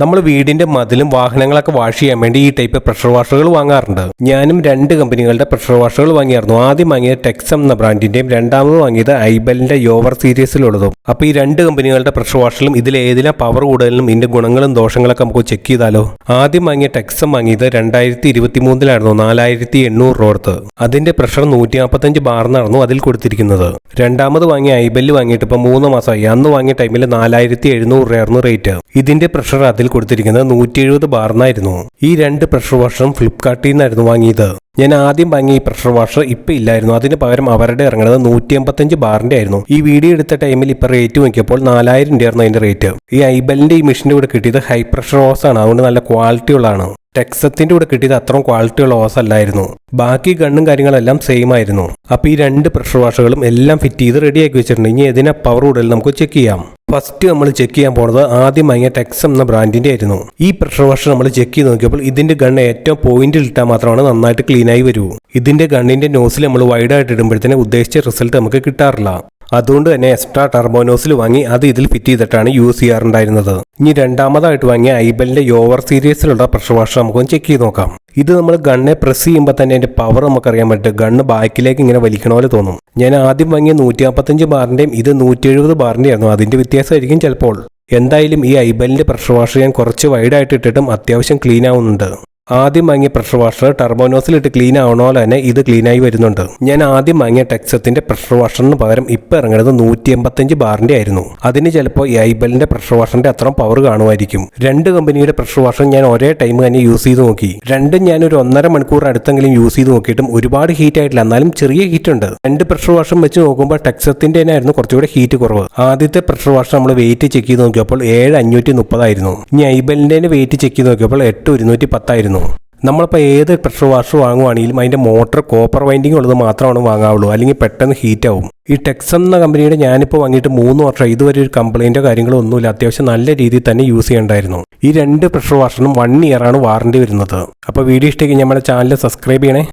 നമ്മൾ വീടിന്റെ മതിലും വാഹനങ്ങളൊക്കെ വാഷ് ചെയ്യാൻ വേണ്ടി ഈ ടൈപ്പ് പ്രഷർ വാഷറുകൾ വാങ്ങാറുണ്ട്. ഞാനും രണ്ട് കമ്പനികളുടെ പ്രഷർ വാഷറുകൾ വാങ്ങിയായിരുന്നു. ആദ്യം വാങ്ങിയത് ടെക്സം എന്ന ബ്രാൻഡിന്റെയും രണ്ടാമത് വാങ്ങിയത് ഐബലിന്റെ യോവർ സീരീസിലുള്ളതും അപ്പോൾ ഈ രണ്ട് കമ്പനികളുടെ പ്രഷർ വാഷറിലും ഇതിൽ ഏതിനാ പവർ കൂടുതലും ഇതിന്റെ ഗുണങ്ങളും ദോഷങ്ങളൊക്കെ നമുക്ക് ചെക്ക് ചെയ്താലോ? ആദ്യം വാങ്ങിയ ടെക്സം വാങ്ങിയത് രണ്ടായിരത്തി ഇരുപത്തി മൂന്നിലായിരുന്നു നാലായിരത്തി എണ്ണൂറ് രൂപ കൊടുത്ത് അതിന്റെ പ്രഷർ നൂറ്റി നാൽപ്പത്തഞ്ച് ബാറിനായിരുന്നു അതിൽ കൊടുത്തിരിക്കുന്നത്. രണ്ടാമത് വാങ്ങിയ ഐബലിൽ വാങ്ങിയിട്ട് ഇപ്പോൾ മൂന്ന് മാസമായി. അന്ന് വാങ്ങിയ ടൈമിൽ നാലായിരത്തി എഴുന്നൂറ് രൂപയായിരുന്നു റേറ്റ് ഇതിന്റെ പ്രഷർ അതിൽ കൊടുത്തിരിക്കുന്നത് നൂറ്റി എഴുപത് ബാറിനായിരുന്നു ഈ രണ്ട് പ്രഷർ വാഷറും ഫ്ലിപ്കാർട്ടിൽ നിന്നായിരുന്നു വാങ്ങിയത്. ഞാൻ ആദ്യം വാങ്ങിയ ഈ പ്രഷർ വാഷർ ഇപ്പം ഇല്ലായിരുന്നു. അതിന് പകരം അവരുടെ ഇറങ്ങുന്നത് നൂറ്റി എൺപത്തഞ്ച് ബാറിന്റെ ആയിരുന്നു. ഈ വീഡിയോ എടുത്ത ടൈമിൽ ഇപ്പം റേറ്റ് നോക്കിയപ്പോൾ നാലായിരം രൂപയായിരുന്നു അതിന്റെ റേറ്റ് ഈ ഐബലിന്റെ ഈ മെഷീന്റെ കൂടെ കിട്ടിയത് ഹൈ പ്രഷർ ഹോസ് ആണ്. അതുകൊണ്ട് നല്ല ക്വാളിറ്റി ഉള്ളതാണ്. ടെക്സത്തിന്റെ കൂടെ കിട്ടിയത് അത്രയും ക്വാളിറ്റി ഉള്ള ഹോസ് അല്ലായിരുന്നു. ബാക്കി ഗണ്ണും കാര്യങ്ങളെല്ലാം സെയിം ആയിരുന്നു. അപ്പൊ ഈ രണ്ട് പ്രഷർ വാഷുകളും എല്ലാം ഫിറ്റ് ചെയ്ത് റെഡിയാക്കി വെച്ചിട്ടുണ്ട്. ഇനി ഏതിനാ പവർ കൂടുതൽ നമുക്ക് ചെക്ക് ചെയ്യാം. ഫസ്റ്റ് നമ്മൾ ചെക്ക് ചെയ്യാൻ പോണത് ആദ്യം വാങ്ങിയ ടെക്സ് എന്ന ബ്രാൻഡിന്റെ ആയിരുന്നു. ഈ പ്രഷർ വാഷർ നമ്മൾ ചെക്ക് ചെയ്ത് നോക്കിയപ്പോൾ ഇതിന്റെ ഗണ്ണ് ഏറ്റവും പോയിന്റിൽ ഇട്ടാൽ മാത്രമാണ് നന്നായിട്ട് ക്ലീൻ ആയി വരൂ. ഇതിന്റെ ഗണ്ണിന്റെ നോസിൽ നമ്മൾ വൈഡായിട്ട് ഇടുമ്പോഴത്തേന് ഉദ്ദേശിച്ച റിസൾട്ട് നമുക്ക് കിട്ടാറില്ല. അതുകൊണ്ട് തന്നെ എക്സ്ട്രാ ടർബോനോസിൽ വാങ്ങി അത് ഇതിൽ ഫിറ്റ് ചെയ്തിട്ടാണ് യൂസ് ചെയ്യാറുണ്ടായിരുന്നത് ഇനി രണ്ടാമതായിട്ട് വാങ്ങിയ ഐബലിന്റെ യോവർ സീരീസിലുള്ള പ്രഷർ വാഷർ നമുക്കൊന്ന് ചെക്ക് ചെയ്ത് നോക്കാം. ഇത് നമ്മൾ ഗണ്ണെ പ്രസ് ചെയ്യുമ്പോൾ തന്നെ അതിന്റെ പവർ നമുക്കറിയാൻ പറ്റും. ഗണ്ണ് ബാക്കിലേക്ക് ഇങ്ങനെ വലിക്കണ പോലെ തോന്നും. ഞാൻ ആദ്യം വാങ്ങിയ നൂറ്റി നാൽപ്പത്തഞ്ച് ബാറിന്റെയും ഇത് നൂറ്റി എഴുപത് ബാറിന്റെ ആയിരുന്നു അതിന്റെ വ്യത്യാസമായിരിക്കും ചിലപ്പോൾ. എന്തായാലും ഈ ഐബലിന്റെ പ്രഷർ വാഷർ ഞാൻ കുറച്ച് വൈഡായിട്ട് ഇട്ടിട്ടും അത്യാവശ്യം ക്ലീൻ ആവുന്നുണ്ട്. ആദ്യം വാങ്ങിയ പ്രഷർ വാഷർ ടർബോനോസിലിട്ട് ക്ലീൻ ആവണോ തന്നെ ഇത് ക്ലീൻ ആയി വരുന്നുണ്ട്. ഞാൻ ആദ്യം വാങ്ങിയ ടെക്സത്തിന്റെ പ്രഷർ വാഷറിന് പകരം ഇപ്പം ഇറങ്ങുന്നത് നൂറ്റി എൺപത്തഞ്ച് ബാറിന്റെ ആയിരുന്നു. അതിന് ചിലപ്പോൾ ഐബലിന്റെ പ്രഷർ വാഷറിന്റെ അത്രയും പവർ കാണുമായിരിക്കും. രണ്ട് കമ്പനിയുടെ പ്രഷർ വാഷർ ഞാൻ ഒരേ ടൈം തന്നെ യൂസ് ചെയ്ത് നോക്കി. രണ്ടും ഞാൻ ഒരു ഒന്നര മണിക്കൂർ അടുത്തെങ്കിലും യൂസ് ചെയ്ത് നോക്കിയിട്ടും ഒരുപാട് ഹീറ്റ് ആയിട്ടില്ല. എന്നാലും ചെറിയ ഹീറ്റ് ഉണ്ട്. രണ്ട് പ്രഷർ വാഷും വെച്ച് നോക്കുമ്പോൾ ടെക്സത്തിന്റെ തന്നെ ആയിരുന്നു കുറച്ചുകൂടെ ഹീറ്റ് കുറവ്. ആദ്യത്തെ പ്രഷർ വാഷർ നമ്മൾ വെയിറ്റ് ചെക്ക് ചെയ്ത് നോക്കിയപ്പോൾ ഏഴ് അഞ്ഞൂറ്റി മുപ്പതായിരുന്നു ഇനി ഐബലിന്റെ വെയിറ്റ് ചെക്ക് ചെയ്ത് നോക്കിയപ്പോൾ എട്ട് ഒരുന്നൂറ്റി പത്തായിരുന്നു. നമ്മളിപ്പോൾ ഏത് പ്രഷർ വാഷർ വാങ്ങുവാണെങ്കിലും അതിന്റെ മോട്ടർ കോപ്പർ വൈൻഡിങ് ഉള്ളത് മാത്രമാണ് വാങ്ങാവുള്ളൂ. അല്ലെങ്കിൽ പെട്ടെന്ന് ഹീറ്റ് ആവും. ഈ ടെക്സം എന്ന കമ്പനിയുടെ ഞാനിപ്പോൾ വാങ്ങിയിട്ട് മൂന്ന് വർഷം ഇതുവരെ ഒരു കംപ്ലൈന്റോ കാര്യങ്ങളോ ഒന്നുമില്ല. അത്യാവശ്യം നല്ല രീതിയിൽ തന്നെ യൂസ് ചെയ്യേണ്ടായിരുന്നു. ഈ രണ്ട് പ്രഷർ വാഷറിനും വൺ ഇയറാണ് വാറണ്ടി വരുന്നത്. അപ്പോൾ വീഡിയോ ഇഷ്ടമെങ്കിൽ നമ്മുടെ ചാനൽ സബ്സ്ക്രൈബ് ചെയ്യണേ.